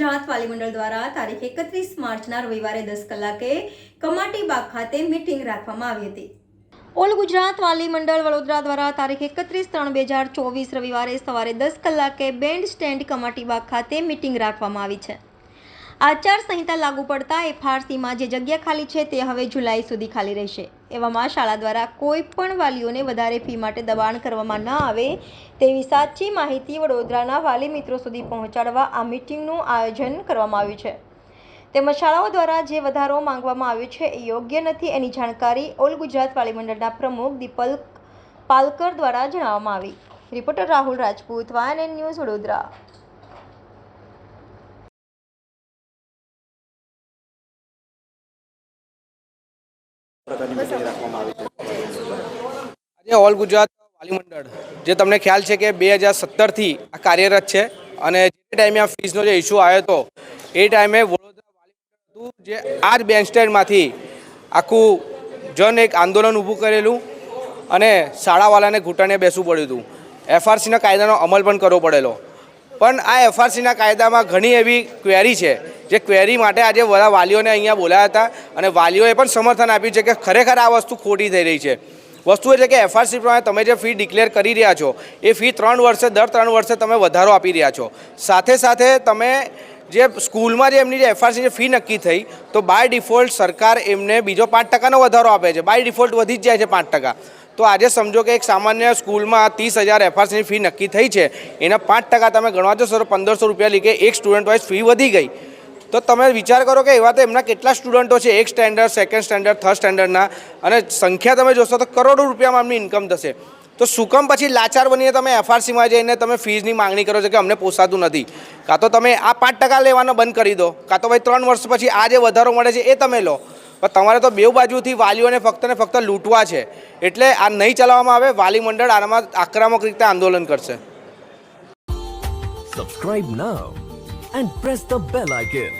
ગુજરાત વાલી મંડળ દ્વારા તારીખ એકત્રીસ માર્ચના રવિવારે દસ કલાકે કમાટી બાગ ખાતે મિટિંગ રાખવામાં આવી હતી. ઓલ ગુજરાત વાલી મંડળ વડોદરા દ્વારા તારીખ એકત્રીસ ત્રણ બે હજાર ચોવીસ રવિવારે સવારે દસ કલાકે બેન્ડ સ્ટેન્ડ કમાટી બાગ ખાતે મિટિંગ રાખવામાં આવી છે. આચાર સંહિતા લાગુ પડતા એફઆરસીમાં જે જગ્યા ખાલી છે તે હવે જુલાઈ સુધી ખાલી રહેશે. એવામાં શાળા દ્વારા કોઈ પણ વાલીઓને વધારે ફી માટે દબાણ કરવામાં ન આવે તેવી સાચી માહિતી વડોદરાના વાલી મિત્રો સુધી પહોંચાડવા આ મીટિંગનું આયોજન કરવામાં આવ્યું છે. તેમજ શાળાઓ દ્વારા જે વધારો માંગવામાં આવ્યો છે એ યોગ્ય નથી એની જાણકારી ઓલ ગુજરાત વાલી મંડળના પ્રમુખ દીપલ પાલકર દ્વારા જણાવવામાં આવી. રિપોર્ટર રાહુલ રાજપૂત વાયન ન્યૂઝ વડોદરા. આજે ઓલ ગુજરાત વાલી મંડળ, જે તમને ખ્યાલ છે કે બે હજાર સત્તરથી આ કાર્યરત છે અને જે ટાઈમે આ ફીસનો જે ઇસ્યુ આવ્યો હતો, એ ટાઈમે વડોદરા વાલી જે આ જ બેન્ચ સ્ટેન્ડમાંથી આખું જન એક આંદોલન ઊભું કરેલું અને શાળાવાળાને ઘૂંટણે બેસવું પડ્યું હતું. એફઆરસીના કાયદાનો અમલ પણ કરવો પડેલો. પણ આ એફઆરસીના કાયદામાં ઘણી એવી ક્વેરી છે જે ક્વેરી માટે આજે બધા વાલીઓને અહીંયા બોલાયા હતા અને વાલીઓએ પણ સમર્થન આપ્યું છે કે ખરેખર આ વસ્તુ ખોટી થઈ રહી છે. વસ્તુ એ છે કે એફઆરસી પ્રમાણે તમે જે ફી ડિક્લેર કરી રહ્યા છો, એ ફી ત્રણ વર્ષે, દર ત્રણ વર્ષે તમે વધારો આપી રહ્યા છો. સાથે સાથે તમે જે સ્કૂલમાં જે એમની જે એફઆરસી જે ફી નક્કી થઈ, તો બાય ડિફોલ્ટ સરકાર એમને બીજો પાંચ ટકાનો વધારો આપે છે. બાય ડિફોલ્ટ વધી જ જાય છે પાંચ ટકા. તો આજે સમજો કે એક સામાન્ય સ્કૂલમાં ત્રીસ હજાર એફઆરસીની ફી નક્કી થઈ છે. એના પાંચ ટકા તમે ગણવા જશો તો પંદરસો રૂપિયા લીધે એક સ્ટુડન્ટ વાઇઝ ફી વધી ગઈ. તો તમે વિચાર કરો કે એવા તો એમના કેટલા સ્ટુડન્ટો છે, એક સ્ટેન્ડર્ડ સેકન્ડ સ્ટેન્ડર્ડ થર્ડ સ્ટેન્ડર્ડના અને સંખ્યા તમે જોશો તો કરોડો રૂપિયામાં એમની ઇન્કમ થશે. તો શું કામ પછી લાચાર બનીને તમે એફઆરસીમાં જઈને તમે ફીઝની માંગણી કરો છો કે અમને પોસાતું નથી? કાં તો તમે આ પાંચ ટકા લેવાનો બંધ કરી દો. કાં તો ભાઈ ત્રણ વર્ષ પછી આ જે વધારો મળે છે એ તમે લો. પણ તમારે તો બેઉ બાજુથી વાલીઓને ફક્ત ને ફક્ત લૂંટવા છે. એટલે આ નહીં ચલાવવામાં આવે, વાલી મંડળ આનામાં આક્રમક રીતે આંદોલન કરશે. Subscribe now and press the bell icon.